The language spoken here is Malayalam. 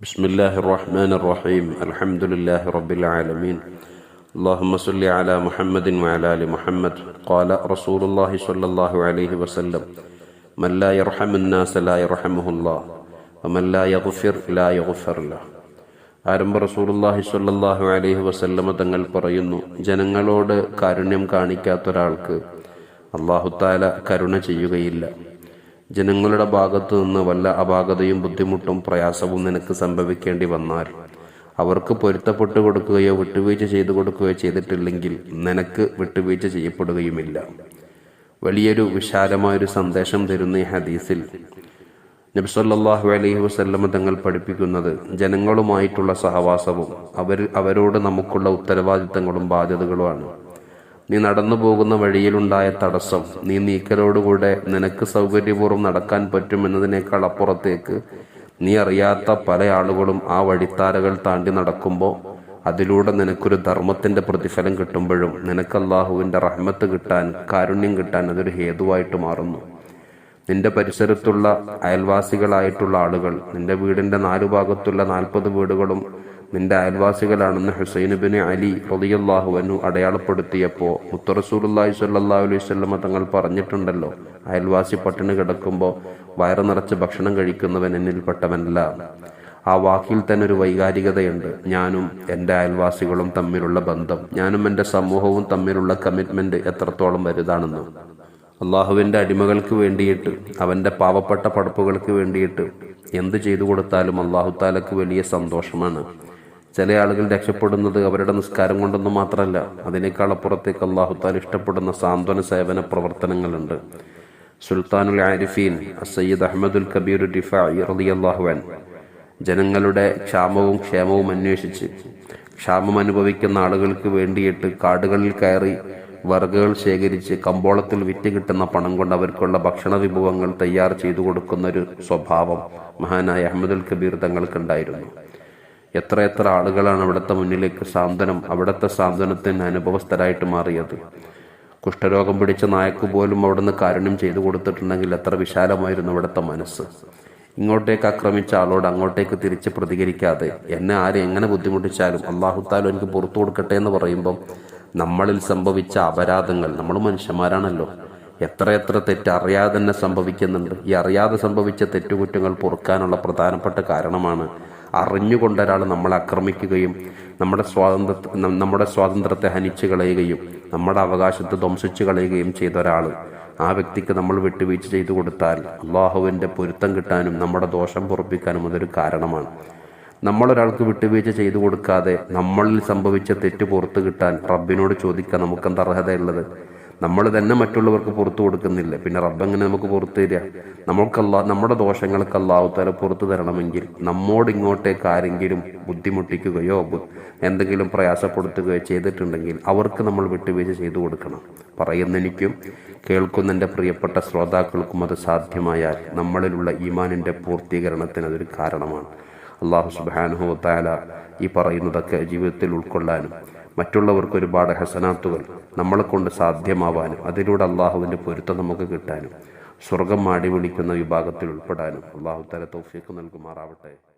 بسم الله الرحمن الرحيم الحمد لله رب العالمين اللهم صل على محمد وعلى ال محمد قال رسول الله صلى الله عليه وسلم من لا يرحم الناس لا يرحمه الله ومن لا يغفر لا يغفر له ആരംഭ റസൂലുള്ളാഹി സ്വല്ലല്ലാഹു അലൈഹി വസല്ലമ തങ്ങൾ പറയുന്നു ജനങ്ങളോട് കാരുണ്യം കാണിക്കാത്ത ഒരാൾക്ക് അള്ളാഹു താല കരുണ ചെയ്യുകയില്ല ജനങ്ങളുടെ ഭാഗത്തു നിന്ന് വല്ല അപാകതയും ബുദ്ധിമുട്ടും പ്രയാസവും നിനക്ക് സംഭവിക്കേണ്ടി വന്നാൽ അവർക്ക് പൊരുത്തപ്പെട്ടു കൊടുക്കുകയോ വിട്ടുവീഴ്ച ചെയ്തു കൊടുക്കുകയോ ചെയ്തിട്ടില്ലെങ്കിൽ നിനക്ക് വിട്ടുവീഴ്ച ചെയ്യപ്പെടുകയുമില്ല. വലിയൊരു വിശാലമായൊരു സന്ദേശം തരുന്ന ഈ ഹദീസിൽ നബ്സല്ലാഹു അലൈഹി വസ്ല്ലമ തങ്ങൾ പഠിപ്പിക്കുന്നത് ജനങ്ങളുമായിട്ടുള്ള സഹവാസവും അവർ അവരോട് നമുക്കുള്ള ഉത്തരവാദിത്തങ്ങളും ബാധ്യതകളുമാണ്. നീ നടന്നു പോകുന്ന വഴിയിലുണ്ടായ തടസ്സം. നീ നീക്കലോടുകൂടെ നിനക്ക് സൗകര്യപൂർവം നടക്കാൻ പറ്റുമെന്നതിനേക്കാൾ അപ്പുറത്തേക്ക് നീ അറിയാത്ത പല ആളുകളും ആ വഴിത്താരകൾ താണ്ടി നടക്കുമ്പോൾ അതിലൂടെ നിനക്കൊരു ധർമ്മത്തിന്റെ പ്രതിഫലം കിട്ടുമ്പോഴും നിനക്ക് അള്ളാഹുവിന്റെ റഹ്മത്ത് കിട്ടാൻ കാരുണ്യം കിട്ടാൻ അതൊരു ഹേതുവായിട്ട് മാറുന്നു. നിന്റെ പരിസരത്തുള്ള അയൽവാസികളായിട്ടുള്ള ആളുകൾ നിന്റെ വീടിന്റെ നാലു ഭാഗത്തുള്ള നാൽപ്പത് വീടുകളും നിന്റെ അയൽവാസികളാണെന്ന് ഹുസൈൻ ബിൻ അലി റളിയല്ലാഹു അൻഹു അടയാളപ്പെടുത്തിയപ്പോൾ മുത്തറസൂലുള്ളാഹി സ്വല്ലല്ലാഹു അലൈഹി സ്വല്ലമ തങ്ങൾ പറഞ്ഞിട്ടുണ്ടല്ലോ അയൽവാസി പട്ടിണി കിടക്കുമ്പോൾ വയറ് നിറച്ച് ഭക്ഷണം കഴിക്കുന്നവൻ എന്നിൽപ്പെട്ടവനല്ല ആ വാക്കിൽ തന്നെ ഒരു വൈകാരികതയുണ്ട്. ഞാനും എന്റെ അയൽവാസികളും തമ്മിലുള്ള ബന്ധം ഞാനും എന്റെ സമൂഹവും തമ്മിലുള്ള കമ്മിറ്റ്മെന്റ് എത്രത്തോളം വലുതാണെന്ന്. അള്ളാഹുവിന്റെ അടിമകൾക്ക് വേണ്ടിയിട്ട് അവന്റെ പാവപ്പെട്ട പടപ്പുകൾക്ക് വേണ്ടിയിട്ട് എന്ത് ചെയ്തു കൊടുത്താലും അള്ളാഹു താലക്ക് വലിയ സന്തോഷമാണ്. ചില ആളുകൾ രക്ഷപ്പെടുന്നത് അവരുടെ നിസ്കാരം കൊണ്ടൊന്നും മാത്രമല്ല അതിനേക്കാൾ അപ്പുറത്തേക്ക് അള്ളാഹു താല ഇഷ്ടപ്പെടുന്ന സാന്ത്വന സേവന പ്രവർത്തനങ്ങളുണ്ട്. സുൽത്താനുൽ ആരിഫീൻ സയ്യിദ് അഹമ്മദുൽ കബീർ ഡിഫായി റളിയല്ലാഹുവൻ ജനങ്ങളുടെ ക്ഷാമവും ക്ഷേമവും അന്വേഷിച്ച് ക്ഷാമം അനുഭവിക്കുന്ന ആളുകൾക്ക് വേണ്ടിയിട്ട് കാടുകളിൽ കയറി വർഗകൾ ശേഖരിച്ച് കമ്പോളത്തിൽ വിറ്റ് കിട്ടുന്ന പണം കൊണ്ട് അവർക്കുള്ള ഭക്ഷണ വിഭവങ്ങൾ തയ്യാർ ചെയ്തു കൊടുക്കുന്ന ഒരു സ്വഭാവം മഹാനായ അഹമ്മദുൽ കബീർ തങ്ങൾക്കുണ്ടായിരുന്നു. എത്ര എത്ര ആളുകളാണ് അവിടുത്തെ മുന്നിലേക്ക് സാന്ത്വനം അവിടുത്തെ സാന്ത്വനത്തിന് അനുഭവസ്ഥരായിട്ട് മാറിയത്. കുഷ്ഠരോഗം പിടിച്ച നായക്ക് പോലും അവിടുന്ന് കാരുണ്യം ചെയ്തു കൊടുത്തിട്ടുണ്ടെങ്കിൽ എത്ര വിശാലമായിരുന്നു അവിടുത്തെ മനസ്സ്. ഇങ്ങോട്ടേക്ക് ആക്രമിച്ച ആളോട് അങ്ങോട്ടേക്ക് തിരിച്ച് പ്രതികരിക്കാതെ എന്നെ ആരെ എങ്ങനെ ബുദ്ധിമുട്ടിച്ചാലും അള്ളാഹുത്താലും എനിക്ക് പുറത്തു കൊടുക്കട്ടെ എന്ന് പറയുമ്പം നമ്മളിൽ സംഭവിച്ച അപരാധങ്ങൾ നമ്മൾ മനുഷ്യന്മാരാണല്ലോ. എത്ര എത്ര തെറ്റ് അറിയാതെ തന്നെ സംഭവിക്കുന്നുണ്ട്. ഈ അറിയാതെ സംഭവിച്ച തെറ്റുകുറ്റങ്ങൾ പൊറുക്കാനുള്ള പ്രധാനപ്പെട്ട കാരണമാണ് അറിഞ്ഞുകൊണ്ട് ഒരാൾ നമ്മളെ ആക്രമിക്കുകയും നമ്മുടെ സ്വാതന്ത്ര്യ നമ്മുടെ സ്വാതന്ത്ര്യത്തെ ഹനിച്ചു കളയുകയും നമ്മുടെ അവകാശത്തെ ധ്വംസിച്ചു കളയുകയും ചെയ്ത ഒരാൾ ആ വ്യക്തിക്ക് നമ്മൾ വിട്ടുവീഴ്ച ചെയ്തു കൊടുത്താൽ അള്ളാഹുവിന്റെ പൊരുത്തം കിട്ടാനും നമ്മുടെ ദോഷം പൊറപ്പിക്കാനും അതൊരു കാരണമാണ്. നമ്മളൊരാൾക്ക് വിട്ടുവീഴ്ച ചെയ്തു കൊടുക്കാതെ നമ്മളിൽ സംഭവിച്ച തെറ്റ് പുറത്തു കിട്ടാൻ റബ്ബിനോട് ചോദിക്കാൻ നമുക്കെന്ത് അർഹതയുള്ളത്? നമ്മൾ തന്നെ മറ്റുള്ളവർക്ക് പുറത്തു കൊടുക്കുന്നില്ല. പിന്നെ റബ്ബ് എങ്ങനെ നമുക്ക് പുറത്തു തരിക? നമ്മൾക്കല്ല നമ്മുടെ ദോഷങ്ങൾക്ക് അള്ളാഹു തല പുറത്തു തരണമെങ്കിൽ നമ്മോട് ഇങ്ങോട്ടേക്ക് ആരെങ്കിലും ബുദ്ധിമുട്ടിക്കുകയോ എന്തെങ്കിലും പ്രയാസപ്പെടുത്തുകയോ ചെയ്തിട്ടുണ്ടെങ്കിൽ അവർക്ക് നമ്മൾ വിട്ടുവീഴ്ച ചെയ്തു കൊടുക്കണം. പറയുന്ന എനിക്കും കേൾക്കുന്ന എന്റെ പ്രിയപ്പെട്ട ശ്രോതാക്കൾക്കും അത് സാധ്യമായാൽ നമ്മളിലുള്ള ഈമാനിന്റെ പൂർത്തീകരണത്തിന് അതൊരു കാരണമാണ്. അള്ളാഹു സുബാനുഹു താല ഈ പറയുന്നതൊക്കെ ജീവിതത്തിൽ ഉൾക്കൊള്ളാനും മറ്റുള്ളവർക്ക് ഒരുപാട് ഹസനാത്തുകൾ നമ്മളെ കൊണ്ട് സാധ്യമാവാനും അതിലൂടെ അള്ളാഹുവിന്റെ പൊരുത്തം നമുക്ക് കിട്ടാനും. സ്വർഗം മാടി വിളിക്കുന്ന വിഭാഗത്തിൽ ഉൾപ്പെടാനും. അള്ളാഹു തല തൗഫീക്ക് നൽകുമാറാവട്ടെ.